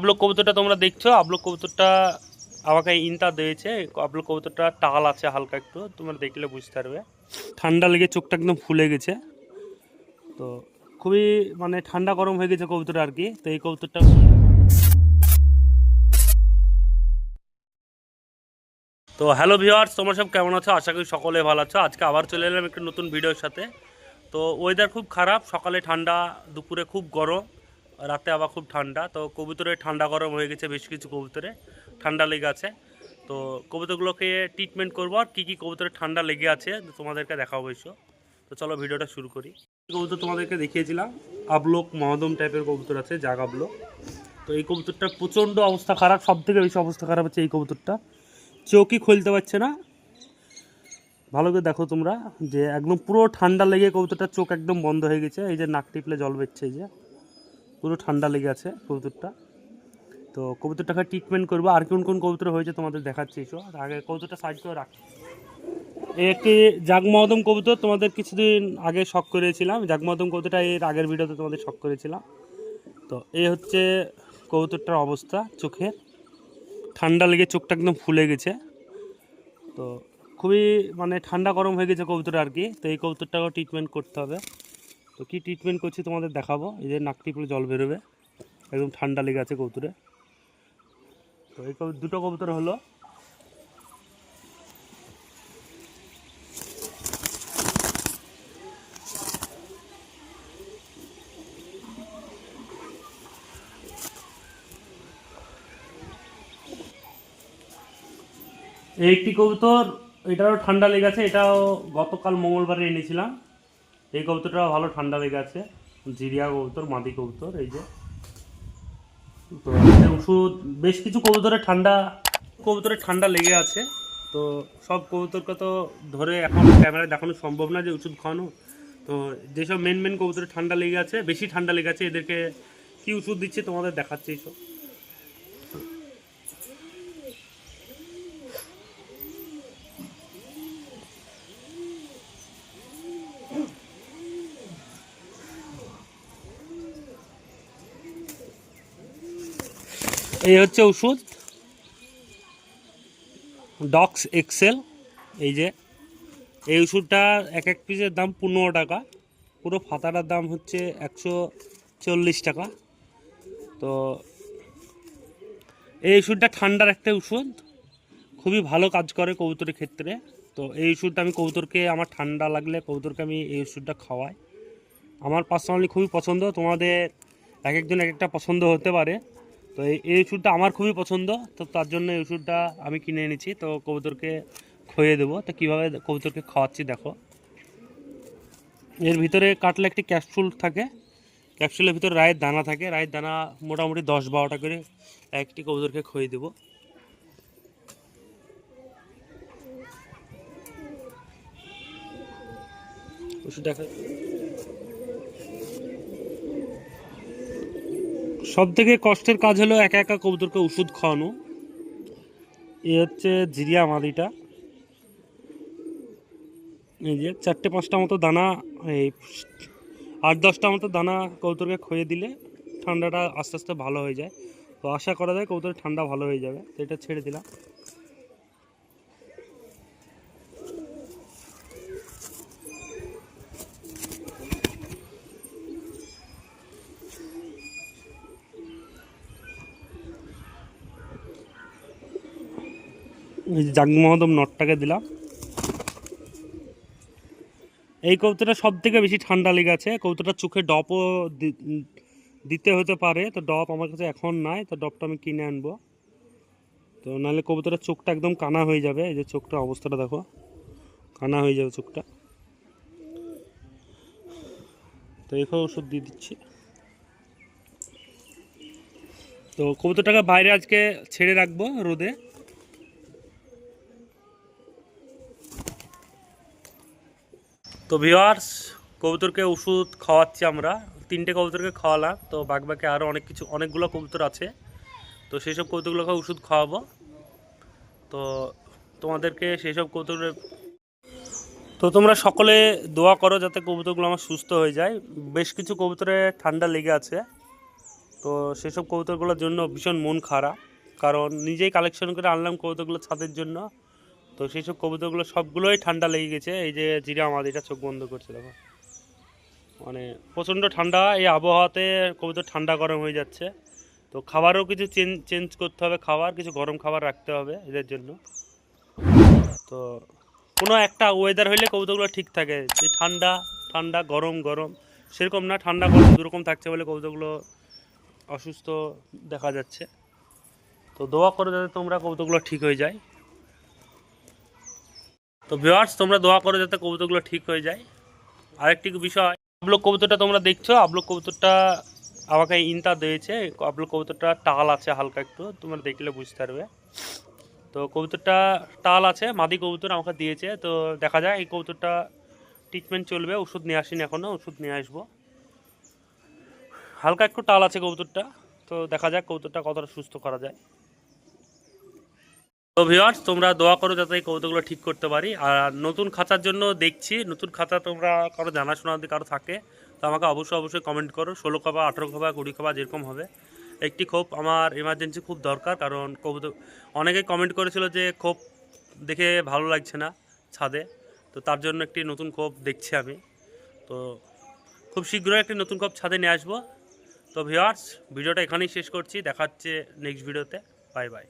আবলক কবুতরটা তোমরা দেখছ, আবলক কবুতরটা আমাকে ইনতা দিয়েছে, আবলক কবুতরটা টাল আছে হালকা একটু, তোমরা দেখলে বুঝতে পারবে। ঠান্ডা লেগে চোখটা একদম ফুলে গেছে। তো খুবই মানে ঠান্ডা গরম হয়ে গেছে কবুতর আর কি, তো এই কবুতরটা তো হ্যালো ভিওয়ার্স তোমরা সব কেমন আছো? আশা করি সকলে ভালো আছো। আজকে আবার চলে এলাম একটা নতুন ভিডিওর সাথে। তো ওয়েদার খুব খারাপ, সকালে ঠান্ডা, দুপুরে খুব গরম। রাতে আবার খুব ঠান্ডা, তো কবুতরে ঠান্ডা গরম হয়ে গেছে বেশ কিছু কবুতরে, ঠান্ডা লেগে আছে। তো কবুতরগুলোকে ট্রিটমেন্ট করব আর কী কী কবুতরে ঠান্ডা লেগে আছে তোমাদেরকে দেখাবো এসো। তো চলো ভিডিওটা শুরু করি। কবুতর তোমাদেরকে দেখিয়েছিলাম, আবলোক মহাদম টাইপের কবুতর আছে, জাগ আবলোক। তো এই কবুতরটার প্রচণ্ড অবস্থা খারাপ সব থেকে বেশি অবস্থা খারাপ হচ্ছে এই কবুতরটা। চোখই খুলতে পারছে না। ভালো করে দেখো তোমরা, যে একদম পুরো ঠান্ডা লেগে কবুতরটার চোখ একদম বন্ধ হয়ে গেছে, এই যে নাক টিপলে জল বেরছে এই যে। পুরো ঠান্ডা লেগে আছে কবুতরটা। তো কবুতরটাকে ট্রিটমেন্ট করব। আর কোন কোন কবুতর হয়েছে তোমাদের দেখাচ্ছি এসো আগে কবুতরটা সাইড করে রাখি। এই একটি জাগমহদম কবুতর তোমাদের কিছুদিন আগে শখ করেছিলাম। জাগমহদম কবুতরটা এর আগের ভিডিওতে তোমাদের শখ করেছিলাম। তো এই হচ্ছে কবুতরটার অবস্থা চোখের। ঠান্ডা লেগে চোখটা একদম ফুলে গেছে। তো খুবই মানে ঠান্ডা গরম হয়ে গেছে কবুতর আর কি। তো এই কবুতরটাকেও ট্রিটমেন্ট করতে হবে। তো কী ট্রিটমেন্ট করছি তোমাদের দেখাবো? এই যে নাক টিপলে জল বেরোবে। একদম ঠান্ডা লেগে আছে কবুতরে। তো এই কবু- দুটো কবুতর হলো। একটি কবুতর, এটারও ঠান্ডা লেগে আছে, এটাও গতকাল মঙ্গলবারে এনেছিলাম। এই কবুতরটাও ভালো ঠান্ডা লেগে আছে। জিরিয়া কবুতর, মাদি কবুতর, এই যে। তো ওষুধ, বেশ কিছু কবুতরে ঠান্ডা কবুতরে ঠান্ডা লেগে আছে। তো সব কবুতরকে তো ধরে এখন ক্যামেরায় দেখানো সম্ভব না যে ওষুধ খাওয়ানো। তো যেসব মেন মেন কবুতরে ঠান্ডা লেগে আছে, বেশি ঠান্ডা লেগে আছে, এদেরকে কী ওষুধ দিচ্ছে তোমাদের দেখাচ্ছে এইসব। এই হচ্ছে ওষুধ। ডক্স এক্সেল এই যে। এই ওষুধটা এক এক পিসের দাম পনেরো টাকা। পুরো ফাতাটার দাম হচ্ছে একশো চল্লিশ টাকা। তো এই ওষুধটা ঠান্ডার একটা ওষুধ। খুবই ভালো কাজ করে কবুতরের ক্ষেত্রে। তো এই ওষুধটা আমি কবুতরকে, আমার ঠান্ডা লাগলে কবুতরকে আমি এই ওষুধটা খাওয়াই। আমার পার্সোনালি খুবই পছন্দ। তোমাদের এক একজন এক একটা পছন্দ হতে পারে। তো এই ওষুধটা আমার খুবই পছন্দ। তো তার জন্য এই ওষুধটা আমি কিনে এনেছি। তো কবুতরকে খইয়ে দেবো। তো কীভাবে কবুতরকে খাওয়াচ্ছি দেখো। এর ভিতরে কাটলে একটি ক্যাপসুল থাকে। ক্যাপসুলের ভিতরে রায়ের দানা থাকে। রায়ের দানা মোটামুটি দশ বারোটা করে একটি কবুতরকে খইয়ে দেবো। ওষুধ দেখা সব থেকে কষ্টের কাজ হলো একা একা কবুতরকে ওষুধ খাওয়ানো। এ হচ্ছে জিরিয়া মাদিটা। এই যে চারটে পাঁচটা মতো দানা, এই আট দশটা মতো দানা কবুতরকে খইয়ে দিলে ঠান্ডাটা আস্তে আস্তে ভালো হয়ে যায়। তো আশা করা যায় কবুতরের ঠান্ডা ভালো হয়ে যাবে। তো এটা ছেড়ে দিলাম। জাগমহদম নটটাকে দিলাম। এই কবুতরটা সব থেকে বেশি ঠান্ডা লেগে আছে। কবুতরটা চোখে ডপও দিতে হতে পারে। তো ডপ আমার কাছে এখন নাই, তো ডপটা আমি কিনে আনব। তো নাহলে কবুতরের চোখটা একদম কানা হয়ে যাবে। এই যে চোখটা অবস্থাটা দেখো, কানা হয়ে যাবে চোখটা। তো এখানে ওষুধ দিয়ে দিচ্ছি। তো কবুতরটাকে বাইরে আজকে ছেড়ে রাখব রোদে। তো ভিওয়ার্স কবুতরকে ওষুধ খাওয়াচ্ছি আমরা। তিনটে কবুতরকে খাওয়ালাম, তো বাকি বাকি আরও অনেক কিছু, অনেকগুলো কবুতর আছে। তো সেই সব কবুতরগুলোকে ওষুধ খাওয়াবো। তো তোমাদেরকে সেই সব কবুতরের তো তোমরা সকলে দোয়া করো যাতে কবুতরগুলো আমার সুস্থ হয়ে যায়। বেশ কিছু কবুতরে ঠান্ডা লেগে আছে। তো সেসব কবুতরগুলোর জন্য ভীষণ মন খারাপ। কারণ নিজেই কালেকশন করে আনলাম কবুতরগুলো ছাদের জন্য। তো সেই সব কবুতরগুলো সবগুলোই ঠান্ডা লেগে গেছে। এই যে জিরা আমাদের এটা চোখ বন্ধ করছে, দেখো। মানে প্রচণ্ড ঠান্ডা, এই আবহাওয়াতে কবুতর ঠান্ডা গরম হয়ে যাচ্ছে। তো খাবারও কিছু চেঞ্জ চেঞ্জ করতে হবে খাবার, কিছু গরম খাবার রাখতে হবে এদের জন্য। তো কোনো একটা ওয়েদার হইলে কবুতরগুলো ঠিক থাকে। যে ঠান্ডা ঠান্ডা, গরম গরম, সেরকম না, ঠান্ডা, গরম দুরকম থাকছে বলে কবুতরগুলো অসুস্থ দেখা যাচ্ছে। তো দোয়া করো যাতে তোমরা কবুতরগুলো ঠিক হয়ে যায়। তো ভিওয়ার্স তোমরা দোয়া করো যাতে কবুতরগুলো ঠিক হয়ে যায়। আরেকটি বিষয়, আবলক কবুতরটা তোমরা দেখছ, আবলক কবুতরটা আমাকে ইনতা দিয়েছে, আবলক কবুতরটা টাল আছে হালকা একটু, তোমরা দেখলে বুঝতে পারবে। তো কবুতরটা টাল আছে, মাদি কবুতর আমাকে দিয়েছে, তো দেখা যায় এই কবুতরটা ট্রিটমেন্ট চলবে, ওষুধ নিয়ে আসিনি এখনও ওষুধ নিয়ে আসব। হালকা একটু টাল আছে কবুতরটা, তো দেখা যাক কবুতরটা কতটা সুস্থ করা যায়। তো ভিওয়ার্স তোমরা দোয়া করো যাতে এই কবুতরগুলো ঠিক করতে পারি। আর নতুন খাতার জন্য দেখছি, নতুন খাতা তোমরা কারও জানাশোনা যদি কারও থাকে, তো আমাকে অবশ্যই অবশ্যই কমেন্ট করো। ষোলো খাবা আঠেরো খাবা কুড়ি খাবা যেরকম হবে। একটি খোপ আমার এমার্জেন্সি খুব দরকার, কারণ কবুতর অনেকে কমেন্ট করেছিল যে খোপ দেখে ভালো লাগছে না ছাদে। তো তার জন্য একটি নতুন খোপ দেখছি আমি। তো খুব শীঘ্রই একটি নতুন খোপ ছাদে নিয়ে আসব। তো ভিওয়ার্স ভিডিওটা এখানেই শেষ করছি। দেখা হচ্ছে নেক্সট ভিডিওতে বাই বাই